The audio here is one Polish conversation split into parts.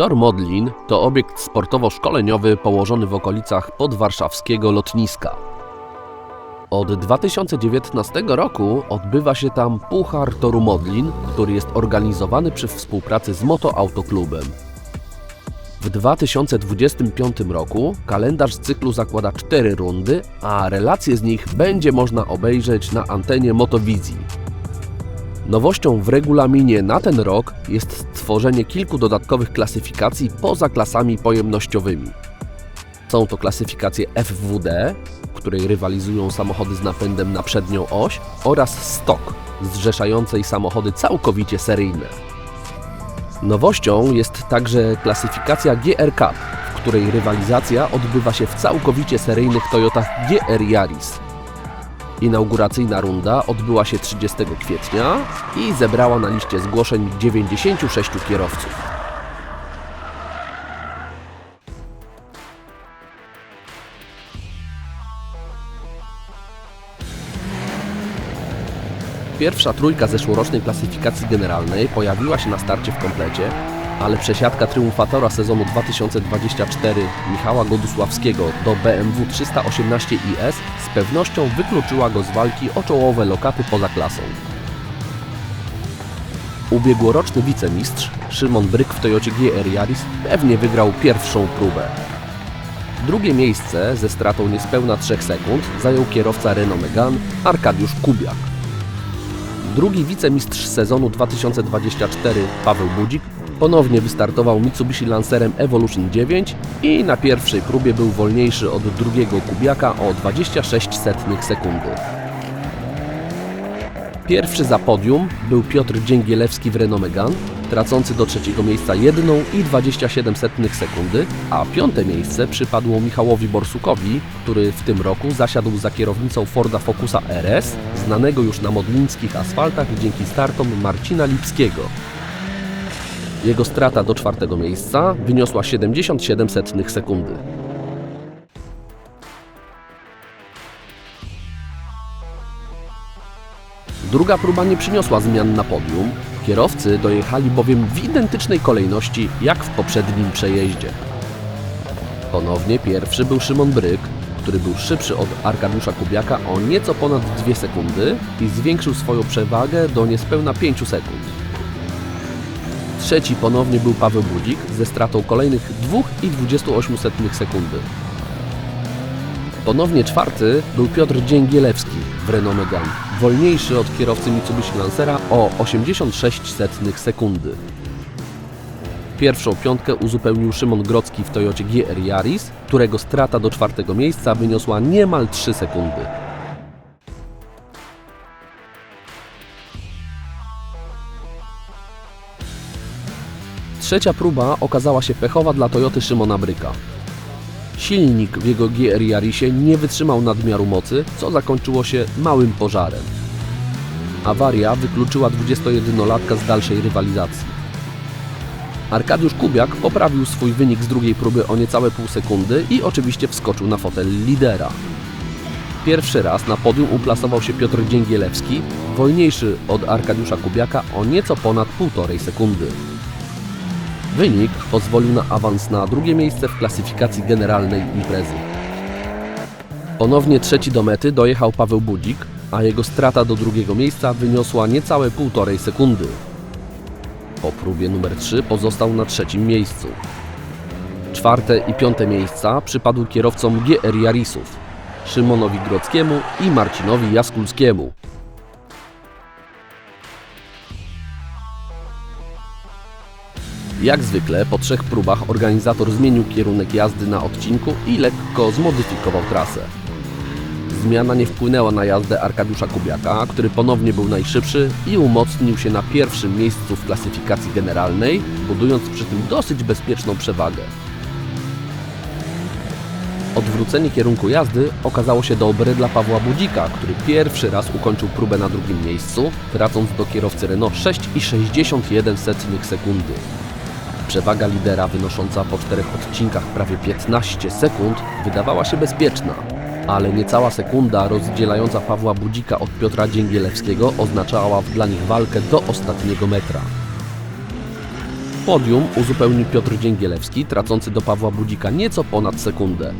Tor Modlin to obiekt sportowo-szkoleniowy położony w okolicach podwarszawskiego lotniska. Od 2019 roku odbywa się tam Puchar Toru Modlin, który jest organizowany przy współpracy z Moto Autoklubem. W 2025 roku kalendarz cyklu zakłada cztery rundy, a relacje z nich będzie można obejrzeć na antenie Motowizji. Nowością w regulaminie na ten rok jest stworzenie kilku dodatkowych klasyfikacji poza klasami pojemnościowymi. Są to klasyfikacje FWD, w której rywalizują samochody z napędem na przednią oś, oraz STOK, zrzeszającej samochody całkowicie seryjne. Nowością jest także klasyfikacja GR Cup, w której rywalizacja odbywa się w całkowicie seryjnych Toyotach GR Yaris. Inauguracyjna runda odbyła się 30 kwietnia i zebrała na liście zgłoszeń 96 kierowców. Pierwsza trójka zeszłorocznej klasyfikacji generalnej pojawiła się na starcie w komplecie, ale przesiadka triumfatora sezonu 2024 Michała Godusławskiego do BMW 318 IS pewnością wykluczyła go z walki o czołowe lokaty poza klasą. Ubiegłoroczny wicemistrz Szymon Bryk w Toyocie GR Yaris pewnie wygrał pierwszą próbę. Drugie miejsce ze stratą niespełna 3 sekund zajął kierowca Renault Megane Arkadiusz Kubiak. Drugi wicemistrz sezonu 2024 Paweł Budzik ponownie wystartował Mitsubishi Lancerem Evolution 9 i na pierwszej próbie był wolniejszy od drugiego Kubiaka o 26 setnych sekundy. Pierwszy za podium był Piotr Dzięgielewski w Renault Megane, tracący do trzeciego miejsca 1 i 27 setnych sekundy, a piąte miejsce przypadło Michałowi Borsukowi, który w tym roku zasiadł za kierownicą Forda Focusa RS, znanego już na modlińskich asfaltach dzięki startom Marcina Lipskiego. Jego strata do czwartego miejsca wyniosła 77 setnych sekundy. Druga próba nie przyniosła zmian na podium. Kierowcy dojechali bowiem w identycznej kolejności jak w poprzednim przejeździe. Ponownie pierwszy był Szymon Bryk, który był szybszy od Arkadiusza Kubiaka o nieco ponad 2 sekundy i zwiększył swoją przewagę do niespełna 5 sekund. Trzeci ponownie był Paweł Budzik ze stratą kolejnych 2,28 sekundy. Ponownie czwarty był Piotr Dzięgielewski w Renault Megane, wolniejszy od kierowcy Mitsubishi Lancera o 86 setnych sekundy. Pierwszą piątkę uzupełnił Szymon Grodzki w Toyocie GR Yaris, którego strata do czwartego miejsca wyniosła niemal 3 sekundy. Trzecia próba okazała się pechowa dla Toyoty Szymona Bryka. Silnik w jego GR Yarisie nie wytrzymał nadmiaru mocy, co zakończyło się małym pożarem. Awaria wykluczyła 21-latka z dalszej rywalizacji. Arkadiusz Kubiak poprawił swój wynik z drugiej próby o niecałe pół sekundy i oczywiście wskoczył na fotel lidera. Pierwszy raz na podium uplasował się Piotr Dzięgielewski, wolniejszy od Arkadiusza Kubiaka o nieco ponad półtorej sekundy. Wynik pozwolił na awans na drugie miejsce w klasyfikacji generalnej imprezy. Ponownie trzeci do mety dojechał Paweł Budzik, a jego strata do drugiego miejsca wyniosła niecałe półtorej sekundy. Po próbie numer 3 pozostał na trzecim miejscu. Czwarte i piąte miejsca przypadły kierowcom GR Yarisów, Szymonowi Grodzkiemu i Marcinowi Jaskulskiemu. Jak zwykle po trzech próbach organizator zmienił kierunek jazdy na odcinku i lekko zmodyfikował trasę. Zmiana nie wpłynęła na jazdę Arkadiusza Kubiaka, który ponownie był najszybszy i umocnił się na pierwszym miejscu w klasyfikacji generalnej, budując przy tym dosyć bezpieczną przewagę. Odwrócenie kierunku jazdy okazało się dobre dla Pawła Budzika, który pierwszy raz ukończył próbę na drugim miejscu, tracąc do kierowcy Renault 6,61 sekundy. Przewaga lidera wynosząca po czterech odcinkach prawie 15 sekund wydawała się bezpieczna, ale niecała sekunda rozdzielająca Pawła Budzika od Piotra Dzięgielewskiego oznaczała dla nich walkę do ostatniego metra. Podium uzupełnił Piotr Dzięgielewski, tracący do Pawła Budzika nieco ponad sekundę.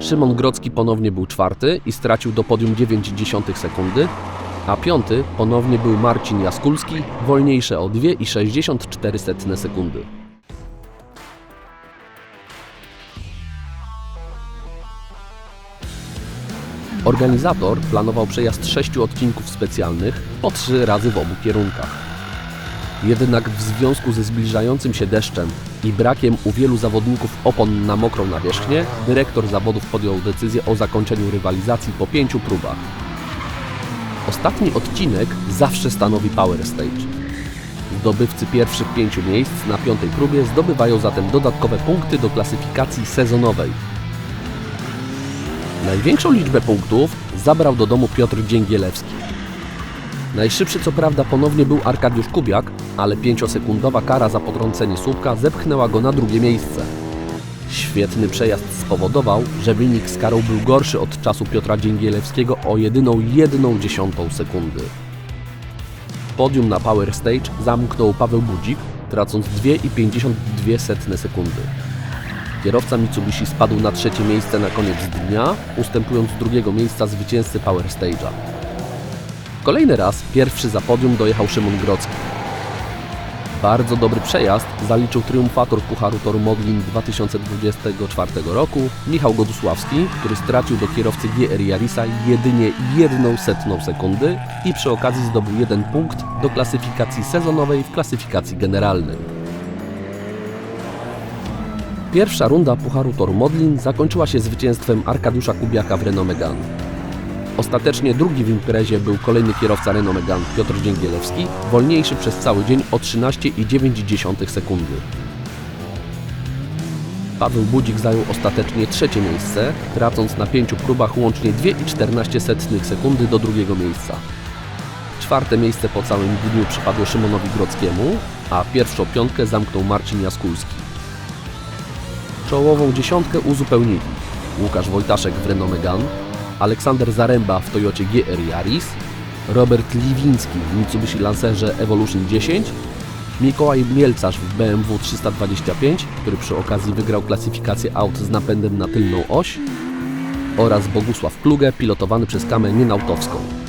Szymon Grodzki ponownie był czwarty i stracił do podium 0,9 sekundy, a piąty ponownie był Marcin Jaskulski, wolniejszy o 2,64 sekundy. Organizator planował przejazd sześciu odcinków specjalnych po trzy razy w obu kierunkach. Jednak w związku ze zbliżającym się deszczem i brakiem u wielu zawodników opon na mokrą nawierzchnię, dyrektor zawodów podjął decyzję o zakończeniu rywalizacji po pięciu próbach. Ostatni odcinek zawsze stanowi Power Stage. Zdobywcy pierwszych pięciu miejsc na piątej próbie zdobywają zatem dodatkowe punkty do klasyfikacji sezonowej. Największą liczbę punktów zabrał do domu Piotr Dzięgielewski. Najszybszy co prawda ponownie był Arkadiusz Kubiak, ale pięciosekundowa kara za potrącenie słupka zepchnęła go na drugie miejsce. Świetny przejazd spowodował, że wynik z karą był gorszy od czasu Piotra Dzięgielewskiego o jedyną jedną dziesiątą sekundy. Podium na Power Stage zamknął Paweł Budzik, tracąc 2,52 sekundy. Kierowca Mitsubishi spadł na trzecie miejsce na koniec dnia, ustępując drugiego miejsca zwycięzcy Power Stage'a. Kolejny raz pierwszy za podium dojechał Szymon Grodzki. Bardzo dobry przejazd zaliczył triumfator Pucharu Toru Modlin 2024 roku Michał Godusławski, który stracił do kierowcy GR Yarisa jedynie jedną setną sekundy i przy okazji zdobył jeden punkt do klasyfikacji sezonowej w klasyfikacji generalnej. Pierwsza runda Pucharu Toru Modlin zakończyła się zwycięstwem Arkadiusza Kubiaka w Renault Megane. Ostatecznie drugi w imprezie był kolejny kierowca Renault Megane Piotr Dzięgielewski, wolniejszy przez cały dzień o 13,9 sekundy. Paweł Budzik zajął ostatecznie trzecie miejsce, tracąc na pięciu próbach łącznie 2,14 sekundy do drugiego miejsca. Czwarte miejsce po całym dniu przypadło Szymonowi Grodzkiemu, a pierwszą piątkę zamknął Marcin Jaskulski. Czołową dziesiątkę uzupełnili Łukasz Wojtaszek w Renault Megane, Aleksander Zaręba w Toyocie GR Yaris, Robert Liwiński w Mitsubishi Lancerze Evolution 10, Mikołaj Mielcarz w BMW 325, który przy okazji wygrał klasyfikację aut z napędem na tylną oś oraz Bogusław Kluge pilotowany przez Kamę Nienautowską.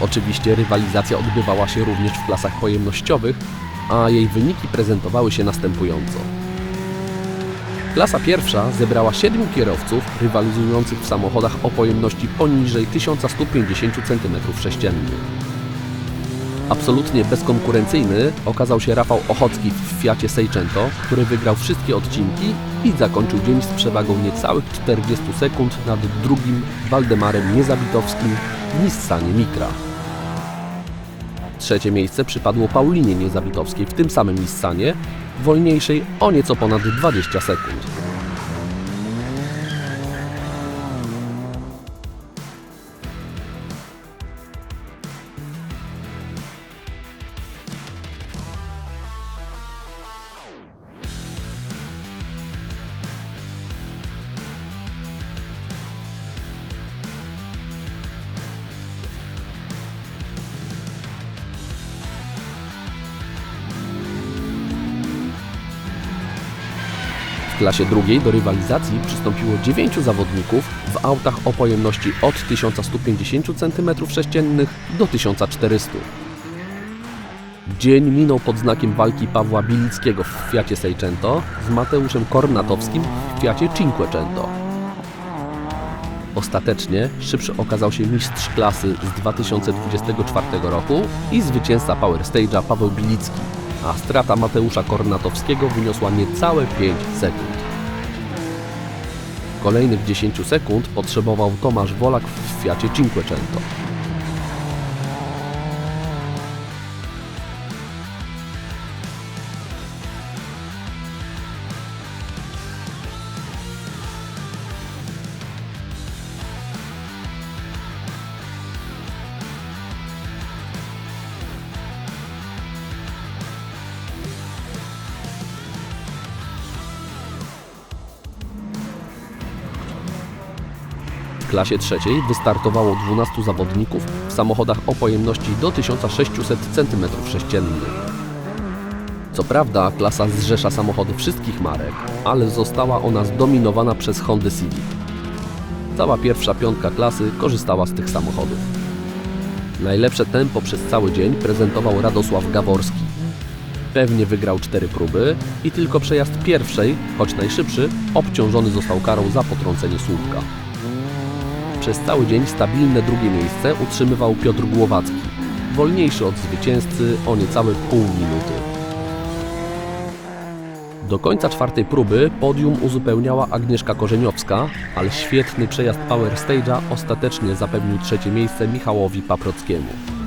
Oczywiście rywalizacja odbywała się również w klasach pojemnościowych, a jej wyniki prezentowały się następująco. Klasa pierwsza zebrała 7 kierowców rywalizujących w samochodach o pojemności poniżej 1150 cm3. Absolutnie bezkonkurencyjny okazał się Rafał Ochocki w Fiacie Seicento, który wygrał wszystkie odcinki i zakończył dzień z przewagą niecałych 40 sekund nad drugim Waldemarem Niezabitowskim w Nissanie Micra. Trzecie miejsce przypadło Paulinie Niezabitowskiej w tym samym Nissanie, wolniejszej o nieco ponad 20 sekund. Klasie drugiej do rywalizacji przystąpiło 9 zawodników w autach o pojemności od 1150 cm3 do 1400 Dzień minął pod znakiem walki Pawła Bilickiego w Fiacie Seicento z Mateuszem Kornatowskim w Fiacie Cinquecento. Ostatecznie szybszy okazał się mistrz klasy z 2024 roku i zwycięzca Power Stage'a Paweł Bilicki, a strata Mateusza Kornatowskiego wyniosła niecałe 5 sekund. Kolejnych 10 sekund potrzebował Tomasz Wolak w Fiacie Cinquecento. Klasie trzeciej wystartowało 12 zawodników w samochodach o pojemności do 1600 cm3. Co prawda klasa zrzesza samochody wszystkich marek, ale została ona zdominowana przez Honda Civic. Cała pierwsza piątka klasy korzystała z tych samochodów. Najlepsze tempo przez cały dzień prezentował Radosław Gaworski. Pewnie wygrał cztery próby i tylko przejazd pierwszej, choć najszybszy, obciążony został karą za potrącenie słupka. Przez cały dzień stabilne drugie miejsce utrzymywał Piotr Głowacki, wolniejszy od zwycięzcy o niecałe pół minuty. Do końca czwartej próby podium uzupełniała Agnieszka Korzeniowska, ale świetny przejazd Power Stage'a ostatecznie zapewnił trzecie miejsce Michałowi Paprockiemu.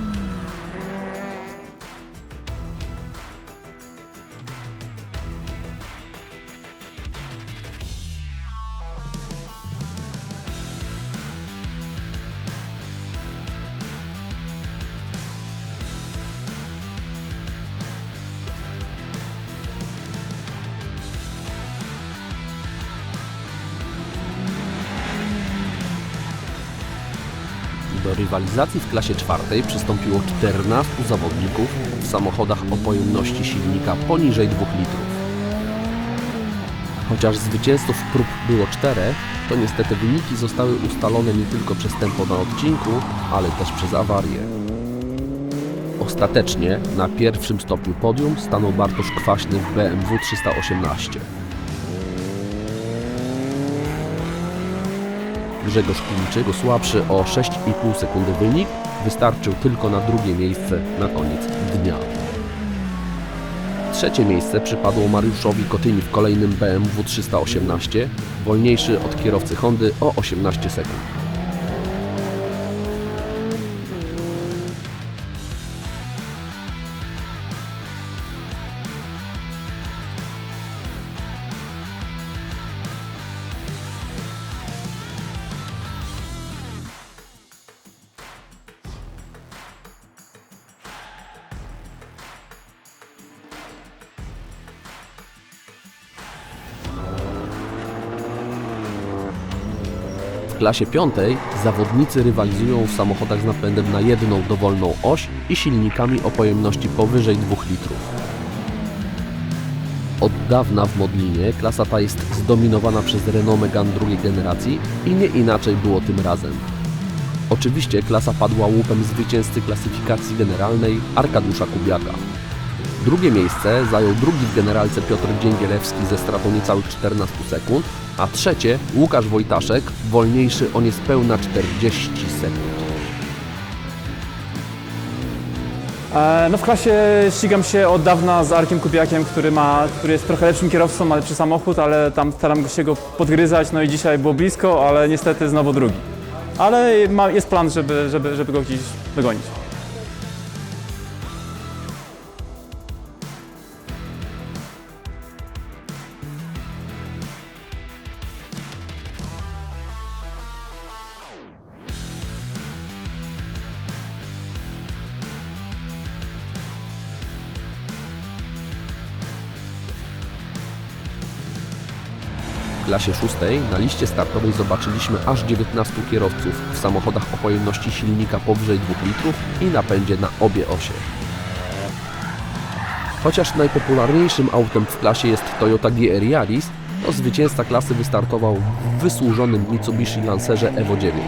Do rywalizacji w klasie czwartej przystąpiło 14 zawodników w samochodach o pojemności silnika poniżej 2 litrów. Chociaż zwycięzców prób było czterech, to niestety wyniki zostały ustalone nie tylko przez tempo na odcinku, ale też przez awarię. Ostatecznie na pierwszym stopniu podium stanął Bartosz Kwaśny w BMW 318. Grzegorz Klimczyk, słabszy o 6,5 sekundy wynik, wystarczył tylko na drugie miejsce na koniec dnia. Trzecie miejsce przypadło Mariuszowi Kotyni w kolejnym BMW 318, wolniejszy od kierowcy Hondy o 18 sekund. Klasie piątej zawodnicy rywalizują w samochodach z napędem na jedną dowolną oś i silnikami o pojemności powyżej 2 litrów. Od dawna w Modlinie klasa ta jest zdominowana przez Renault Megane drugiej generacji i nie inaczej było tym razem. Oczywiście klasa padła łupem zwycięzcy klasyfikacji generalnej Arkadiusza Kubiaka. Drugie miejsce zajął drugi w generalce Piotr Dzięgielewski ze stratą niecałych 14 sekund, a trzecie Łukasz Wojtaszek, wolniejszy o niespełna 40 sekund. E, No w klasie ścigam się od dawna z Arkiem Kubiakiem, który, ma, który jest trochę lepszym kierowcą, ma lepszy samochód, ale tam staram się go podgryzać, no i dzisiaj było blisko, ale niestety znowu drugi. Ale ma, jest plan, żeby, żeby, żeby go gdzieś dogonić. Klasie szóstej na liście startowej zobaczyliśmy aż 19 kierowców w samochodach o pojemności silnika powyżej 2 litrów i napędzie na obie osie. Chociaż najpopularniejszym autem w klasie jest Toyota GR Yaris, to zwycięzca klasy wystartował w wysłużonym Mitsubishi Lancerze Evo 9.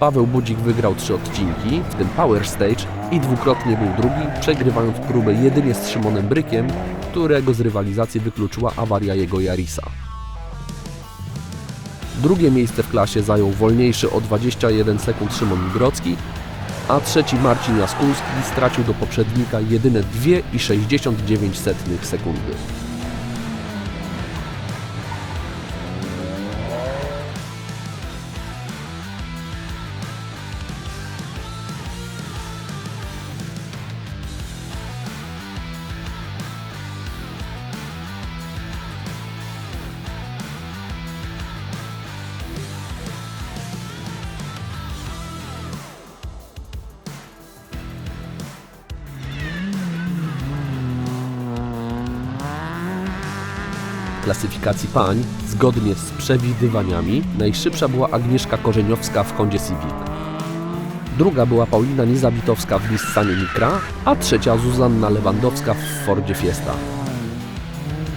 Paweł Budzik wygrał trzy odcinki, w tym Power Stage i dwukrotnie był drugi, przegrywając próbę jedynie z Szymonem Brykiem, którego z rywalizacji wykluczyła awaria jego Yarisa. Drugie miejsce w klasie zajął wolniejszy o 21 sekund Szymon Grodzki, a trzeci Marcin Jaskulski stracił do poprzednika jedyne 2,69 sekundy. Klasyfikacji pań, zgodnie z przewidywaniami, najszybsza była Agnieszka Korzeniowska w Hondzie Civic. Druga była Paulina Niezabitowska w Nissanie Micra, a trzecia Zuzanna Lewandowska w Fordzie Fiesta.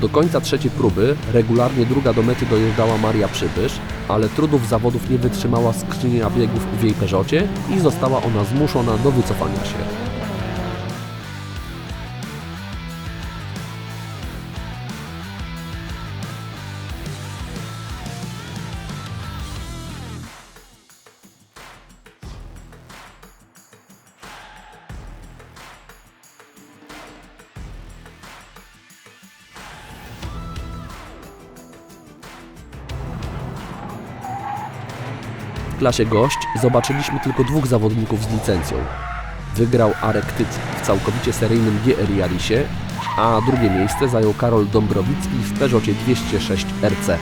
Do końca trzeciej próby regularnie druga do mety dojeżdżała Maria Przybysz, ale trudów zawodów nie wytrzymała skrzynia biegów w jej Peugeotie i została ona zmuszona do wycofania się. Klasie gość zobaczyliśmy tylko dwóch zawodników z licencją. Wygrał Arek Tyc w całkowicie seryjnym GR Jarisie, a drugie miejsce zajął Karol Dąbrowicki w Peugeotie 206 RC.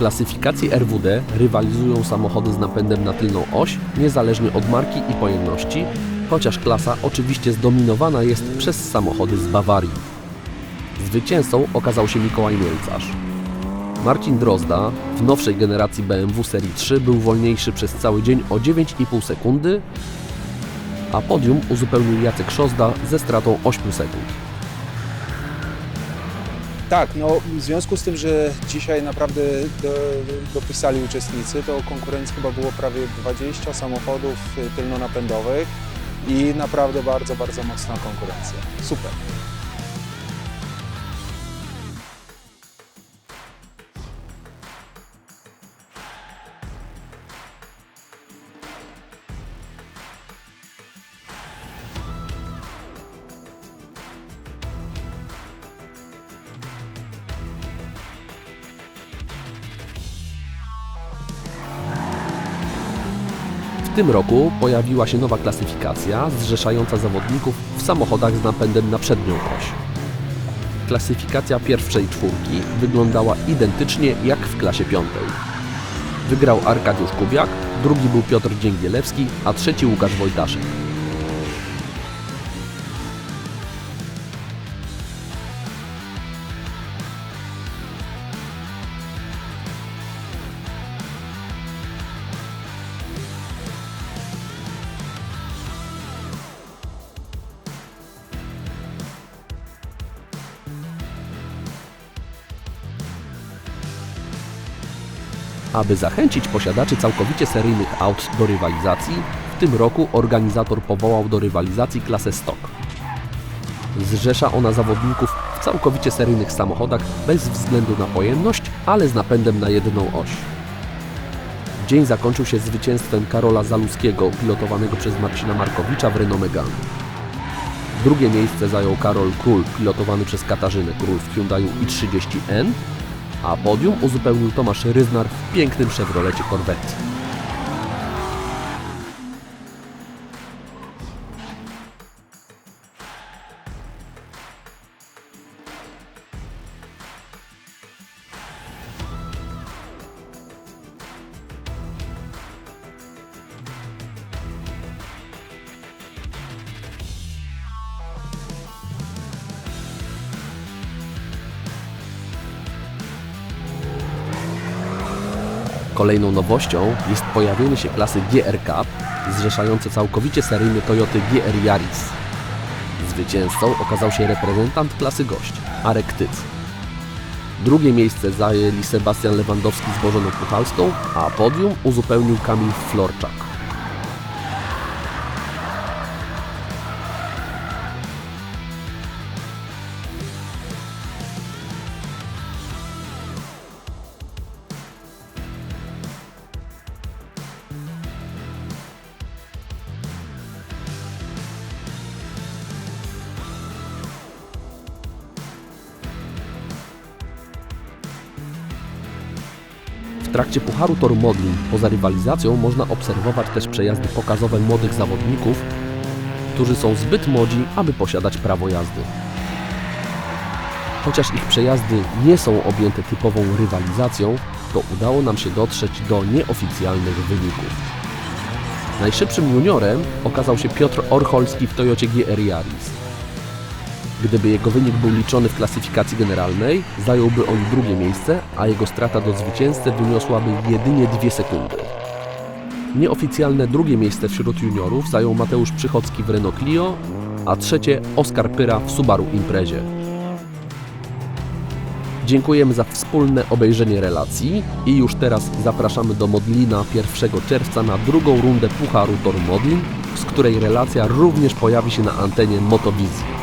Klasyfikacji RWD rywalizują samochody z napędem na tylną oś, niezależnie od marki i pojemności, chociaż klasa oczywiście zdominowana jest przez samochody z Bawarii. Zwycięzcą okazał się Mikołaj Mielcarz. Marcin Drozda w nowszej generacji BMW Serii 3 był wolniejszy przez cały dzień o 9,5 sekundy, a podium uzupełnił Jacek Szozda ze stratą 8 sekund. Tak, no w związku z tym, że dzisiaj naprawdę do, dopisali uczestnicy, to konkurencji chyba było prawie 20 samochodów y, tylnonapędowych i naprawdę bardzo, bardzo mocna konkurencja. Super. Tym roku pojawiła się nowa klasyfikacja zrzeszająca zawodników w samochodach z napędem na przednią oś. Klasyfikacja pierwszej czwórki wyglądała identycznie jak w klasie piątej. Wygrał Arkadiusz Kubiak, drugi był Piotr Dzięgielewski, a trzeci Łukasz Wojtaszek. Aby zachęcić posiadaczy całkowicie seryjnych aut do rywalizacji, w tym roku organizator powołał do rywalizacji klasę stock. Zrzesza ona zawodników w całkowicie seryjnych samochodach bez względu na pojemność, ale z napędem na jedną oś. Dzień zakończył się zwycięstwem Karola Zaluskiego, pilotowanego przez Marcina Markowicza w Renault Megane. Drugie miejsce zajął Karol Król, pilotowany przez Katarzynę Król w Hyundaiu i30N, a podium uzupełnił Tomasz Ryznar w pięknym Chevrolecie Corvette. Kolejną nowością jest pojawienie się klasy GR Cup, zrzeszające całkowicie seryjne Toyoty GR Yaris. Zwycięzcą okazał się reprezentant klasy gość, Arek Tyc. Drugie miejsce zajęli Sebastian Lewandowski z Bożeną Puchalską, a podium uzupełnił Kamil Florczak. Toru Modlin poza rywalizacją można obserwować też przejazdy pokazowe młodych zawodników, którzy są zbyt młodzi, aby posiadać prawo jazdy. Chociaż ich przejazdy nie są objęte typową rywalizacją, to udało nam się dotrzeć do nieoficjalnych wyników. Najszybszym juniorem okazał się Piotr Orcholski w Toyocie GR Yaris. Gdyby jego wynik był liczony w klasyfikacji generalnej, zająłby on drugie miejsce, a jego strata do zwycięzcy wyniosłaby jedynie 2 sekundy. Nieoficjalne drugie miejsce wśród juniorów zajął Mateusz Przychodzki w Renault Clio, a trzecie Oskar Pyra w Subaru Imprezie. Dziękujemy za wspólne obejrzenie relacji i już teraz zapraszamy do Modlina 1 czerwca na drugą rundę Pucharu Tor Modlin, z której relacja również pojawi się na antenie Motowizji.